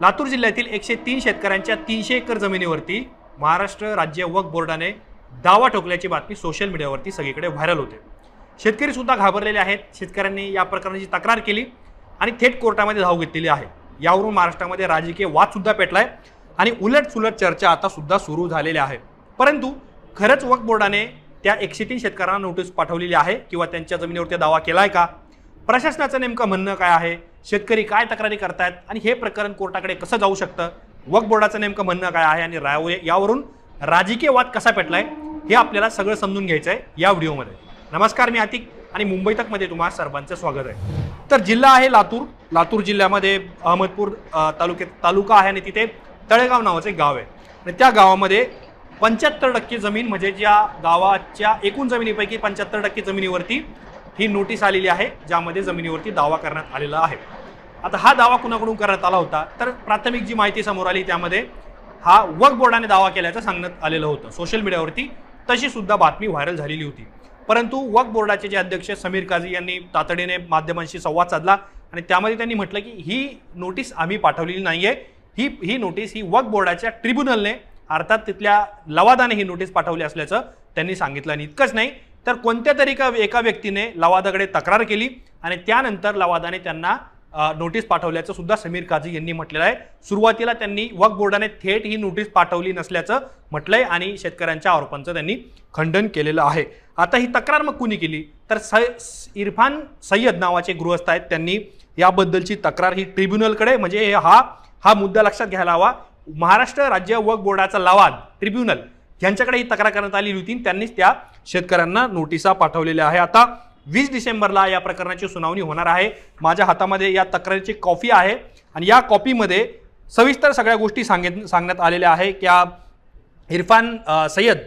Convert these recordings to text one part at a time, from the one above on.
लातूर जिल्ह्यातील एकशे तीन शेतकऱ्यांच्या तीनशे एकर जमिनीवरती महाराष्ट्र राज्य वक्फ बोर्डाने दावा ठोकल्याची बातमी सोशल मीडियावरती सगळीकडे व्हायरल होते. शेतकरी सुद्धा घाबरलेले आहेत. शेतकऱ्यांनी या प्रकरणाची तक्रार केली आणि थेट कोर्टामध्ये धाव घेतलेली आहे. यावरून महाराष्ट्रामध्ये राजकीय वाद सुद्धा पेटलाय आणि उलट सुलट चर्चा आता सुद्धा सुरू झालेल्या आहे. परंतु खरंच वक्फ बोर्डाने त्या एकशे तीन शेतकऱ्यांना नोटीस पाठवलेली आहे किंवा त्यांच्या जमिनीवरती दावा केलाय का? प्रशासनाचं नेमकं म्हणणं काय आहे? शेतकरी काय तक्रारी करतायत आणि हे प्रकरण कोर्टाकडे कसं जाऊ शकतं? वक्फ बोर्डाचं नेमकं म्हणणं काय आहे आणि राव यावरून राजकीय वाद कसा पेटलाय हे आपल्याला सगळं समजून घ्यायचं आहे या व्हिडिओमध्ये. नमस्कार मी आतिक आणि मुंबई तकमध्ये तुम्हाला सर्वांचं स्वागत आहे. तर जिल्हा आहे लातूर. लातूर जिल्ह्यामध्ये अहमदपूर तालुक्यात तालुका आहे आणि तिथे तळेगाव नावाचं एक गाव आहे. आणि त्या गावामध्ये पंच्याहत्तर टक्के जमीन म्हणजे ज्या गावाच्या एकूण जमिनीपैकी पंच्याहत्तर टक्के जमिनीवरती ही नोटीस आलेली आहे ज्यामध्ये जमिनीवरती दावा करण्यात आलेला आहे. आता हा दावा कुणाकडून करण्यात आला होता? तर प्राथमिक जी माहिती समोर आली त्यामध्ये हा वक्फ बोर्डाने दावा केल्याचं सांगण्यात आलेलं होतं. सोशल मीडियावरती तशी सुद्धा बातमी व्हायरल झालेली होती. परंतु वक्फ बोर्डाचे जे अध्यक्ष समीर काझी यांनी तातडीने माध्यमांशी संवाद साधला आणि त्यामध्ये त्यांनी म्हटलं की ही नोटीस आम्ही पाठवलेली नाही आहे ही ही नोटीस ही वक्फ बोर्डाच्या ट्रिब्युनलने अर्थात तिथल्या लवादाने ही नोटीस पाठवली असल्याचं त्यांनी सांगितलं आणि इतकंच नाही तर कोणत्या तरी का एका व्यक्तीने लवादाकडे तक्रार केली आणि त्यानंतर लवादाने त्यांना नोटीस पाठवल्याचं सुद्धा समीर काझी यांनी म्हटलेलं आहे. सुरुवातीला त्यांनी वक्फ बोर्डाने थेट ही नोटीस पाठवली नसल्याचं म्हटलंय आणि शेतकऱ्यांच्या आरोपांचं त्यांनी खंडन केलेलं आहे. आता ही तक्रार मग कुणी केली? तर स इरफान सय्यद नावाचे गृहस्थ आहेत. त्यांनी याबद्दलची तक्रार ही ट्रिब्युनलकडे म्हणजे हा हा मुद्दा लक्षात घ्यायला हवा. महाराष्ट्र राज्य वक्फ बोर्डाचा लवाद ट्रिब्युनल यांच्याकडे ही तक्रार करण्यात आलेली होती. त्यांनीच त्या शेतकऱ्यांना नोटिसा पाठवलेल्या आहे. आता वीस डिसेंबरला या प्रकरणाची सुनावणी होणार आहे. माझ्या हातामध्ये या तक्रारीची कॉपी आहे आणि या कॉपीमध्ये सविस्तर सगळ्या गोष्टी सांगित सांगण्यात आलेल्या आहे. की इरफान सय्यद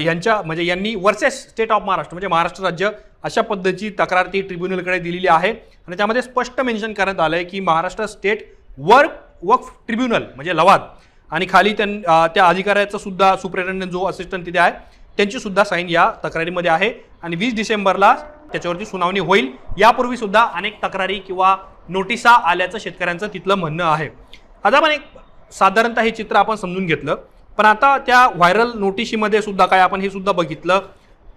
यांच्या म्हणजे यांनी वर्सेस स्टेट ऑफ महाराष्ट्र म्हणजे महाराष्ट्र राज्य अशा पद्धतीची तक्रार ती ट्रिब्युनलकडे दिलेली आहे. आणि त्यामध्ये स्पष्ट मेन्शन करण्यात आलं आहे की Maharashtra state work Waqf tribunal म्हणजे लवाद आणि खाली त्यां त्या अधिकाऱ्याचा सुद्धा सुप्रिटेंडेंट जो असिस्टंट तिथे आहे त्यांची सुद्धा साईन या तक्रारीमध्ये आहे. आणि वीस डिसेंबरला त्याच्यावरती सुनावणी होईल. यापूर्वी सुद्धा अनेक तक्रारी किंवा नोटिसा आल्याचं शेतकऱ्यांचं तिथलं म्हणणं आहे. आता पण एक साधारणतः हे चित्र आपण समजून घेतलं. पण आता त्या व्हायरल नोटिशीमध्ये सुद्धा काय आपण हे सुद्धा बघितलं.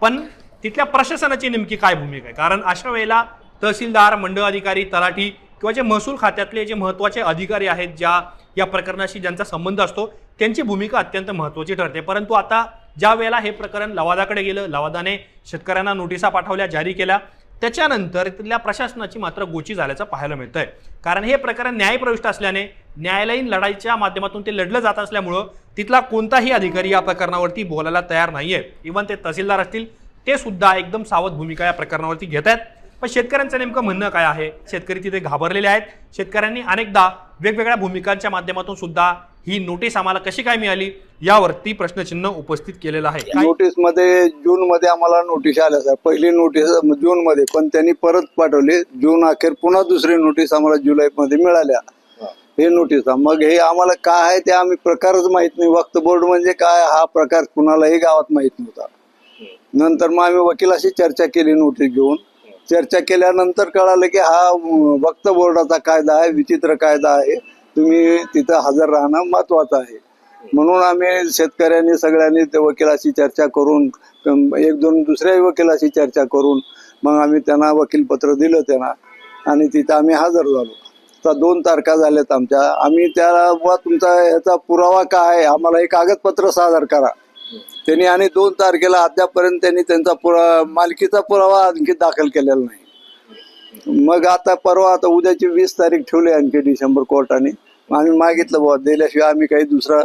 पण तिथल्या प्रशासनाची नेमकी काय भूमिका आहे? कारण अशा वेळेला तहसीलदार मंडळ अधिकारी तलाठी किंवा जे महसूल खात्यातले जे महत्त्वाचे अधिकारी आहेत ज्या या प्रकरणाशी ज्यांचा संबंध असतो त्यांची भूमिका अत्यंत महत्त्वाची ठरते. परंतु आता ज्या वेळेला हे प्रकरण लवादाकडे गेलं लवादाने शेतकऱ्यांना नोटिसा पाठवल्या जारी केल्या त्याच्यानंतर तिथल्या प्रशासनाची मात्र गोची झाल्याचं पाहायला मिळतंय. कारण हे प्रकरण न्यायप्रविष्ट असल्याने न्यायालयीन लढाईच्या माध्यमातून ते लढलं जात असल्यामुळं तिथला कोणताही अधिकारी या प्रकरणावरती बोलायला तयार नाहीये. इव्हन ते तहसीलदार असतील ते सुद्धा एकदम सावध भूमिका या प्रकरणावरती घेत आहेत पण शेतकऱ्यांचं नेमकं म्हणणं काय आहे? शेतकरी तिथे घाबरलेले आहेत. शेतकऱ्यांनी अनेकदा वेगवेगळ्या भूमिकांच्या माध्यमातून सुद्धा ही नोटीस आम्हाला कशी काय मिळाली? यावरती प्रश्नचिन्ह उपस्थित केलेलं आहे. नोटीसमध्ये जून मध्ये आम्हाला नोटीस आल्या सर पहिली नोटीस जून मध्ये पण त्यांनी परत पाठवली. जून अखेर पुन्हा दुसरी नोटीस आम्हाला जुलै मध्ये मिळाल्या. हे नोटीस मग हे आम्हाला काय आहे ते आम्ही प्रकारच माहीत नाही. वक्त बोर्ड म्हणजे काय? हा प्रकार कुणालाही गावात माहीत नव्हता. नंतर मग आम्ही वकिलाशी चर्चा केली नोटीस घेऊन. चर्चा केल्यानंतर कळालं की हा वक्त बोर्डाचा कायदा आहे विचित्र कायदा आहे. तुम्ही तिथं हजर राहणं महत्वाचं आहे. म्हणून आम्ही शेतकऱ्यांनी सगळ्यांनी त्या वकिलाशी चर्चा करून एक दोन दुसऱ्याही वकिलाशी चर्चा करून मग आम्ही त्यांना वकीलपत्र दिलं त्यांना आणि तिथं आम्ही हजर झालो. आता दोन तारखा झाल्यात आमच्या. आम्ही त्या तुमचा याचा पुरावा काय आहे? आम्हाला एक कागदपत्र सादर करा. त्यांनी आणि दोन तारखेला अद्यापर्यंत त्यांनी त्यांचा पुरा मालकीचा पुरावा आणखी दाखल केलेला नाही. मग आता परवा आता उद्याची वीस तारीख ठेवली आणखी डिसेंबर कोर्टाने. आम्ही मागितलं बुवा दिल्याशिवाय आम्ही काही दुसरा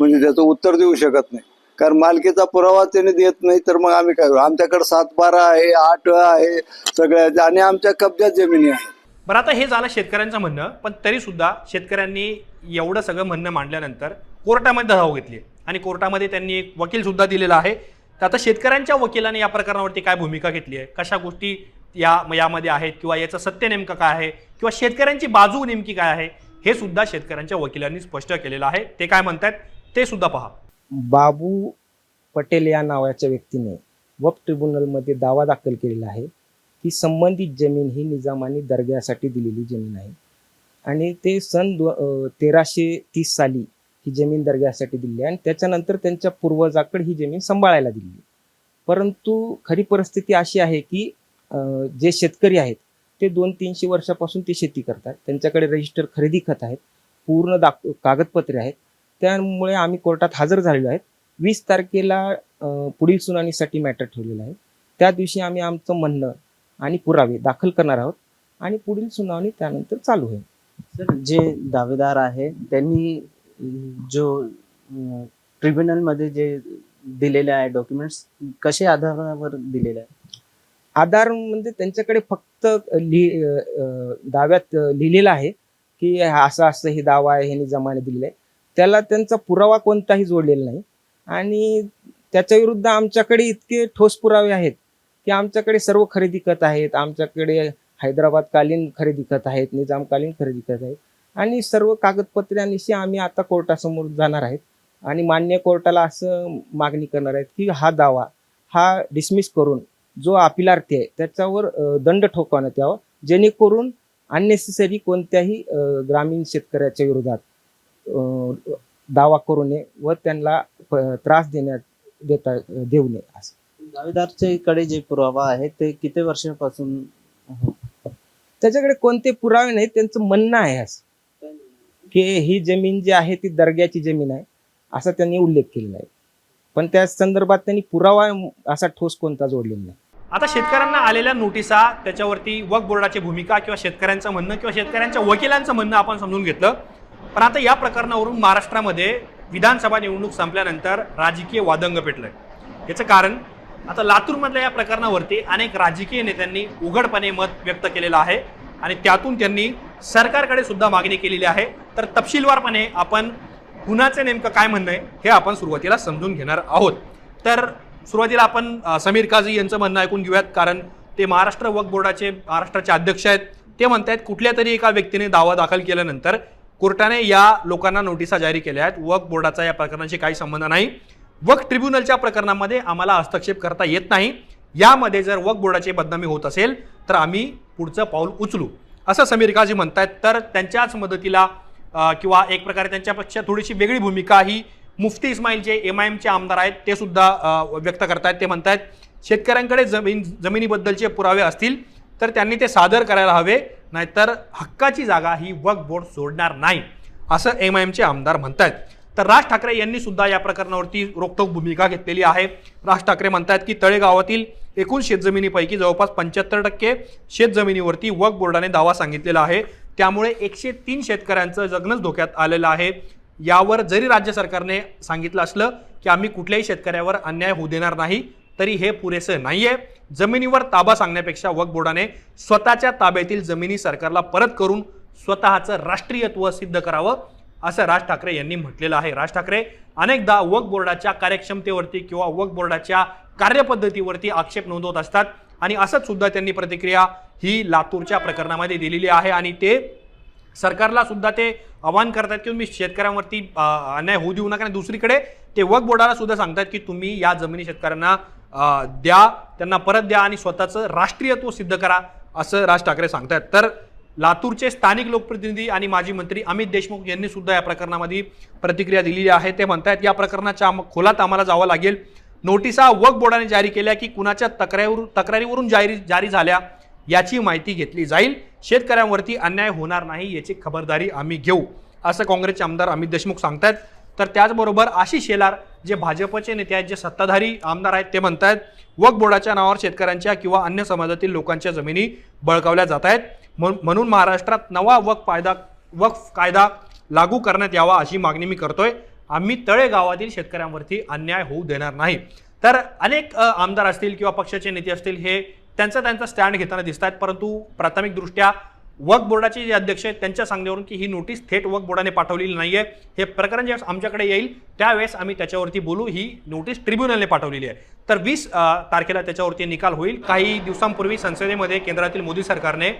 म्हणजे त्याचं उत्तर देऊ शकत नाही. कारण मालकीचा पुरावा त्यांनी देत नाही तर मग आम्ही काय करू? आमच्याकडे सात बारा आहे आठ आहे सगळ्या आणि आमच्या कब्जात जमिनी आहे. बरं आता हे झालं शेतकऱ्यांचं म्हणणं पण तरीसुद्धा शेतकऱ्यांनी एवढं सगळं म्हणणं मांडल्यानंतर कोर्टामध्ये धाव घेतली आणि कोर्टामध्ये त्यांनी एक वकीलसुद्धा दिलेला आहे. तर आता शेतकऱ्यांच्या वकिलाने या प्रकरणावरती काय भूमिका घेतली आहे? कशा गोष्टी या यामध्ये आहेत? किंवा याचं सत्य नेमकं काय आहे? किंवा शेतकऱ्यांची बाजू नेमकी काय आहे? हे सुद्धा शेतकऱ्यांच्या वकिलांनी स्पष्ट केलेलं आहे. ते काय म्हणतात ते सुद्धा पहा. बाबू पटेल या नावाच्या व्यक्तीने वक्फ ट्रिब्युनलमध्ये दावा दाखल केलेला आहे. ही संबंधित जमीन ही निजामानी दर्ग्यासाठी दिलेली जमीन आहे. आणि ते सन दो तेराशे तीस साली ही जमीन दर्ग्यासाठी दिली आणि त्याच्यानंतर त्यांच्या पूर्वजाकडे ही जमीन सांभाळायला दिली परंतु खरी परिस्थिती अशी आहे की जे शेतकरी आहेत ते दोन तीनशे वर्षापासून ते शेती करतात. त्यांच्याकडे रजिस्टर खरेदी खत आहेत पूर्ण दाख कागदपत्रे आहेत. त्यामुळे आम्ही कोर्टात हजर झालेलो आहेत वीस तारखेला पुढील सुनावणीसाठी मॅटर ठेवलेलं आहे. त्या दिवशी आम्ही आमचं म्हणणं आणि पुरावे दाखल करणार आहोत. आणि पुढील सुनावणी त्यानंतर चालू होईल. सर जे दावेदार आहे त्यांनी जो ट्रिब्युनलमध्ये जे दिलेले आहे डॉक्युमेंट्स कशा आधारावर दिलेले आहे आधार म्हणजे त्यांच्याकडे फक्त लिहि अं, दाव्यात लिहिलेलं आहे की असं असं हे दावा आहे ह्यांनी जमाने दिलेला आहे. त्याला त्यांचा पुरावा कोणताही जोडलेला नाही. आणि त्याच्या विरुद्ध आमच्याकडे इतके ठोस पुरावे आहेत की आमच्याकडे सर्व खरेदी खत आहेत. आमच्याकडे हैदराबादकालीन खरेदी खत आहेत निजामकालीन खरेदी खत आहेत. आणि सर्व कागदपत्रांशी आम्ही आता कोर्टासमोर जाणार आहेत. आणि मान्य कोर्टाला असं मागणी करणार आहेत की हा दावा हा डिसमिस करून जो अपिलार्थी आहे त्याच्यावर दंड ठोकवण्यात यावा. जेणेकरून अननेसेसरी कोणत्याही ग्रामीण शेतकऱ्याच्या विरोधात दावा करू नये व त्यांना प- त्रास देण्यात देता देऊ नये असं. दावेदारचे कडे जे पुरावा आहे ते किती वर्षापासून. त्याच्याकडे कोणते पुरावे नाहीत त्यांचं म्हणणं आहे असं. की ही जमीन जी आहे ती दर्ग्याची जमीन आहे असा त्यांनी उल्लेख केलेला आहे. पण त्या संदर्भात त्यांनी पुरावा असा ठोस कोणता जोडलेला नाही. आता शेतकऱ्यांना आलेल्या नोटिसा त्याच्यावरती वक बोर्डाची भूमिका किंवा शेतकऱ्यांचं म्हणणं किंवा शेतकऱ्यांच्या वकिलांचं म्हणणं आपण समजून घेतलं. पण आता या प्रकरणावरून महाराष्ट्रामध्ये विधानसभा निवडणूक संपल्यानंतर राजकीय वादंग पेटलंय. याचं कारण आता लातूरमधल्या या प्रकरणावरती अनेक राजकीय नेत्यांनी उघडपणे मत व्यक्त केलेलं आहे आणि त्यातून त्यांनी सरकारकडे सुद्धा मागणी केलेली आहे. तर तपशीलवारपणे आपण कुणाचे नेमकं काय म्हणणं आहे हे आपण सुरुवातीला समजून घेणार आहोत. तर सुरुवातीला आपण समीर काझी यांचं म्हणणं ऐकून घेऊयात कारण ते महाराष्ट्र वक्फ बोर्डाचे महाराष्ट्राचे अध्यक्ष आहेत. ते म्हणत आहेत कुठल्या तरी एका व्यक्तीने दावा दाखल केल्यानंतर कोर्टाने या लोकांना नोटिसा जारी केल्या आहेत. वक्फ बोर्डाचा या प्रकरणाशी काही संबंध नाही. वक्फ ट्रिब्युनलच्या प्रकरणामध्ये आम्हाला हस्तक्षेप करता येत नाही. यामध्ये जर वक्फ बोर्डाची बदनामी होत असेल तर आम्ही पुढचं पाऊल उचलू. असं समीर काझी म्हणतायत तर त्यांच्याच मदतीला किंवा एक प्रकारे त्यांच्यापेक्षा थोडीशी वेगळी भूमिका ही मुफ्ती इस्माईल जे एम आय एमचे आमदार आहेत ते सुद्धा व्यक्त करतायत. ते म्हणतायत शेतकऱ्यांकडे जमीन जमिनीबद्दलचे पुरावे असतील तर त्यांनी ते सादर करायला हवे नाहीतर हक्काची जागा ही वक्फ बोर्ड सोडणार नाही. असं एम आय एमचे आमदार म्हणतायत. तर राज ठाकरे यांनी सुद्धा या प्रकरणावरती रोखठोक भूमिका घेतलेली आहे. राज ठाकरे म्हणतात की तळेगावातील एकूण शेतजमिनीपैकी जवळपास पंच्याहत्तर टक्के शेतजमिनीवरती वक्फ बोर्डाने दावा सांगितलेला आहे. त्यामुळे एकशे तीन शेतकऱ्यांचं जगणंच धोक्यात आलेलं आहे. यावर जरी राज्य सरकारने सांगितलं असलं की आम्ही कुठल्याही शेतकऱ्यावर अन्याय होऊ देणार नाही तरी हे पुरेसं आहे जमिनीवर ताबा सांगण्यापेक्षा वक्फ बोर्डाने स्वतःच्या ताब्यातील जमिनी सरकारला परत करून स्वतःचं राष्ट्रीयत्व सिद्ध करावं असं राज ठाकरे यांनी म्हटलेलं आहे. राज ठाकरे अनेकदा वक बोर्डाच्या कार्यक्षमतेवरती किंवा वक बोर्डाच्या कार्यपद्धतीवरती आक्षेप नोंदवत असतात आणि असंच सुद्धा त्यांनी प्रतिक्रिया ही लातूरच्या प्रकरणामध्ये दिलेली आहे आणि ते सरकारला सुद्धा ते आवाहन करतात की तुम्ही शेतकऱ्यांवरती अन्याय होऊ देऊ नका आणि दुसरीकडे ते वक बोर्डाला सुद्धा सांगतात की तुम्ही या जमिनी शेतकऱ्यांना द्या त्यांना परत द्या आणि स्वतःचं राष्ट्रीयत्व सिद्ध करा असं राज ठाकरे सांगतात तर लातूरचे स्थानिक लोकप्रतिनिधी आणि माजी मंत्री अमित देशमुख यांनी सुद्धा या प्रकरणामध्ये प्रतिक्रिया दिलेली आहे. ते म्हणतायत या प्रकरणाच्या आम- खोलात आम्हाला जावं लागेल. नोटिसा वक बोर्डाने जारी केल्या की कुणाच्या तक्रारीवरून तक्रारीवरून जारी जारी झाल्या याची माहिती घेतली जाईल. शेतकऱ्यांवरती अन्याय होणार नाही याची खबरदारी आम्ही घेऊ असं काँग्रेसचे आमदार अमित देशमुख सांगतायत. तर त्याचबरोबर आशिष शेलार जे भाजपचे नेते आहेत जे सत्ताधारी आमदार आहेत ते म्हणतायत वक बोर्डाच्या नावावर शेतकऱ्यांच्या किंवा अन्य समाजातील लोकांच्या जमिनी बळकावल्या जात आहेत. म्हणून महाराष्ट्रात नवा वक्फ कायदा वक्फ कायदा लागू करण्यात यावा अशी मागणी मी करतोय. आम्ही तळेगावातील शेतकऱ्यांवरती अन्याय होऊ देणार नाही. तर अनेक आमदार असतील किंवा पक्षाचे नेते असतील हे त्यांचा त्यांचा स्टँड घेताना दिसत आहेत परंतु प्राथमिकदृष्ट्या वक्फ बोर्डाचे जे अध्यक्ष आहेत त्यांच्या सांगण्यावरून की ही नोटीस थेट वक्फ बोर्डाने पाठवलेली नाही आहे हे प्रकरण ज्यावेळेस आमच्याकडे येईल त्यावेळेस आम्ही त्याच्यावरती बोलू. ही नोटीस ट्रिब्युनलने पाठवलेली आहे. तर वीस तारखेला त्याच्यावरती निकाल होईल. काही दिवसांपूर्वी संसदेमध्ये केंद्रातील मोदी सरकारने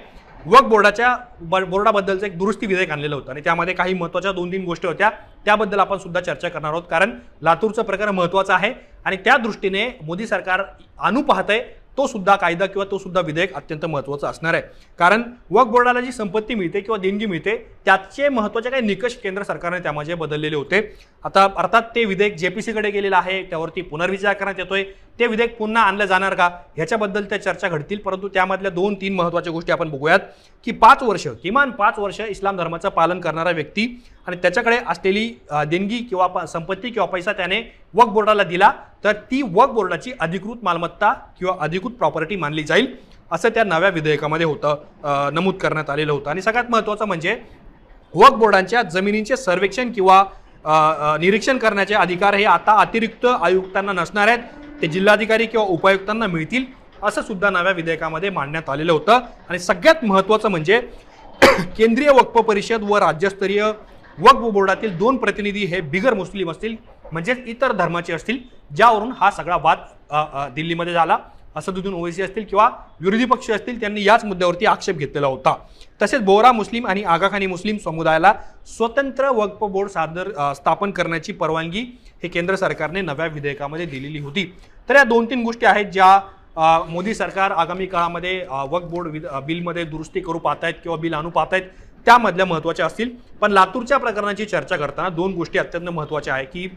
वक बोर्डाच्या ब- बोर्डाबद्दलचं एक दुरुस्ती विधेयक आणलेलं होतं. आणि त्यामध्ये काही महत्त्वाच्या दोन तीन गोष्टी होत्या. त्याबद्दल आपण सुद्धा चर्चा करणार आहोत. कारण लातूरचं प्रकरण महत्त्वाचं आहे. आणि त्या दृष्टीने मोदी सरकार आणू आहे. तो सुद्धा कायदा किंवा तो सुद्धा विधेयक अत्यंत महत्त्वाचं असणार आहे. कारण वक्फ बोर्डाला जी संपत्ती मिळते किंवा देणगी मिळते त्याचे महत्त्वाचे काही निकष केंद्र सरकारने त्यामध्ये बदललेले होते. आता अर्थात ते विधेयक जे पी सीकडे गेलेलं आहे त्यावरती पुनर्विचार करण्यात येतोय. ते विधेयक पुन्हा आणलं जाणार का? ह्याच्याबद्दल त्या चर्चा घडतील परंतु त्यामधल्या दोन तीन महत्त्वाच्या गोष्टी आपण बघूयात. की पाच वर्ष किमान पाच वर्ष इस्लाम धर्माचं पालन करणारा व्यक्ती आणि त्याच्याकडे असलेली देणगी किंवा प- संपत्ती किंवा पैसा त्याने वक्फ बोर्डाला दिला. तर ती वक बोर्डाची अधिकृत मालमत्ता किंवा अधिकृत प्रॉपर्टी मानली जाईल असं त्या नव्या विधेयकामध्ये होतं नमूद करण्यात आलेलं होतं. आणि सगळ्यात महत्त्वाचं म्हणजे वक बोर्डांच्या जमिनींचे सर्वेक्षण किंवा निरीक्षण करण्याचे अधिकार हे आता अतिरिक्त आयुक्तांना नसणार आहेत ते जिल्हाधिकारी किंवा उपायुक्तांना मिळतील असं सुद्धा नव्या विधेयकामध्ये मांडण्यात आलेलं होतं. आणि सगळ्यात महत्त्वाचं म्हणजे केंद्रीय वक्फ परिषद व राज्यस्तरीय वक्फ बोर्डातील दोन प्रतिनिधी हे बिगर मुस्लिम असतील म्हणजेच इतर धर्माचे असतील ज्यावरून हा सगळा वाद दिल्लीमध्ये झाला. असदुद्दीन ओवेसी असतील किंवा विरोधी पक्ष असतील त्यांनी याच मुद्द्यावरती आक्षेप घेतलेला होता. तसेच बोहरा मुस्लिम आणि आगाखानी मुस्लिम समुदायाला स्वतंत्र वक्फ बोर्ड सादर स्थापन करण्याची परवानगी हे केंद्र सरकारने नव्या विधेयकामध्ये दिलेली होती. तर या दोन तीन गोष्टी आहेत ज्या मोदी सरकार आगामी काळामध्ये वक्फ बोर्ड बिलमध्ये दुरुस्ती करू पाहत आहेत किंवा बिल आणू पाहत आहेत त्यामधल्या महत्त्वाच्या असतील. पण लातूरच्या प्रकरणाची चर्चा करताना दोन गोष्टी अत्यंत महत्त्वाच्या आहे की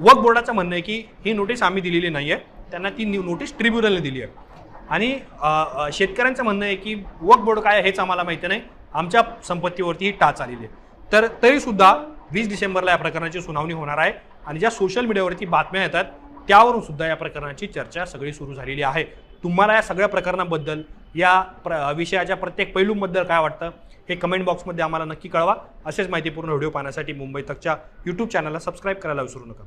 वक बोर्डाचं म्हणणं आहे की ही नोटीस आम्ही दिलेली नाही आहे त्यांना ती न्यू- नोटीस ट्रिब्युनलने दिली आहे. आणि शेतकऱ्यांचं म्हणणं आहे की वक बोर्ड काय आहे हेच आम्हाला माहिती नाही. आमच्या संपत्तीवरती ही टाच आलेली आहे. तर तरीसुद्धा वीस डिसेंबरला या प्रकरणाची सुनावणी होणार आहे. आणि ज्या सोशल मीडियावरती बातम्या येतात त्यावरून सुद्धा या प्रकरणाची चर्चा सगळी सुरू झालेली आहे. तुम्हाला या सगळ्या प्रकरणाबद्दल या प्र विषयाच्या प्रत्येक पैलूंबद्दल काय वाटतं? हे कमेंट बॉक्समध्ये आम्हाला नक्की कळवा. असेच माहितीपूर्ण व्हिडिओ पाहण्यासाठी मुंबई तकच्या यूट्यूब चॅनलला सबस्क्राईब करायला विसरू नका.